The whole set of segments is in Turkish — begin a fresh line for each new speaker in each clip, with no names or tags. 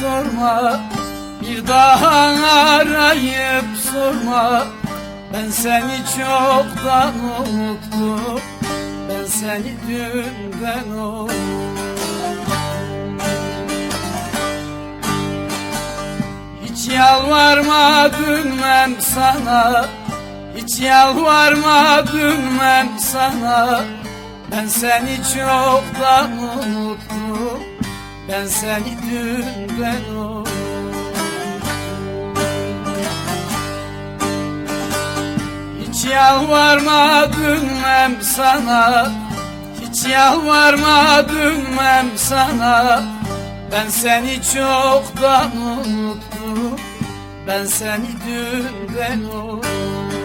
sorma. Bir daha arayıp sorma. Ben seni çoktan unuttum. Ben seni dünden unuttum. Hiç yalvarmadım ben sana. Hiç yalvarmadım ben sana. Ben seni çoktan unuttum Ben seni dünden unuttum Hiç yalvarmadım ben sana. Hiç yalvarmadım ben sana. Ben seni çoktan unuttum. Ben seni dünden unuttum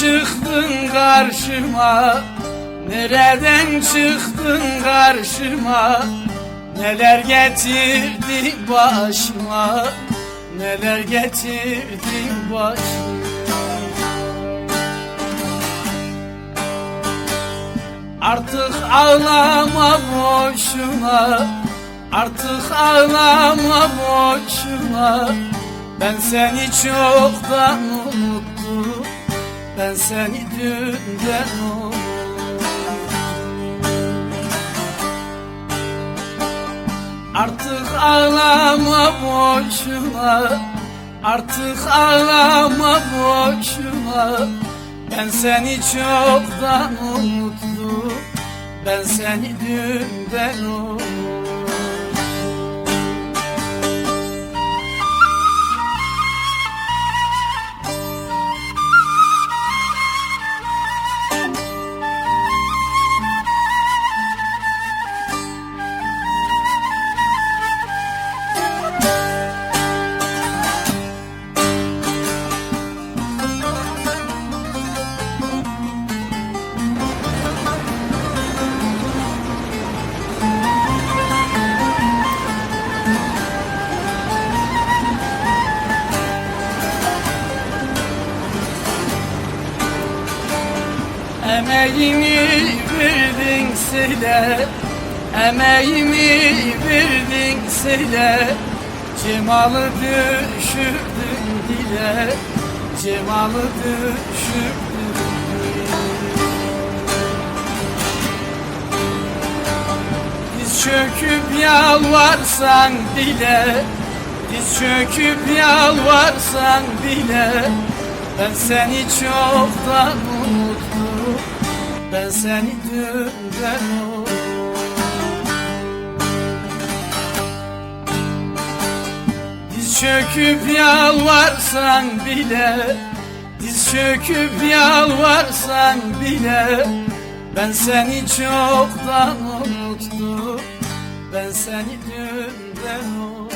çıktın karşıma? Nereden çıktın karşıma? Neler getirdin başıma? Neler getirdin başıma? Artık ağlama boşuna. Artık ağlama boşuna. Ben seni çoktan unuttum Ben seni dünden unuttum Artık ağlama boşuna. Artık ağlama boşuna. Ben seni çoktan unuttum. Ben seni dünden unuttum Emeğimi verdin söyle. Emeğimi verdin söyle. Cemalı düşürdün dile. Cemalı düşürdün dile. Diz çöküp yalvarsan bile Diz çöküp yalvarsan bile Ben seni çoktan unuttum Ben seni dünden Diz çöküp yalvarsan bile Diz çöküp yalvarsan bile Ben seni çoktan unuttum Ben seni dünden unuttum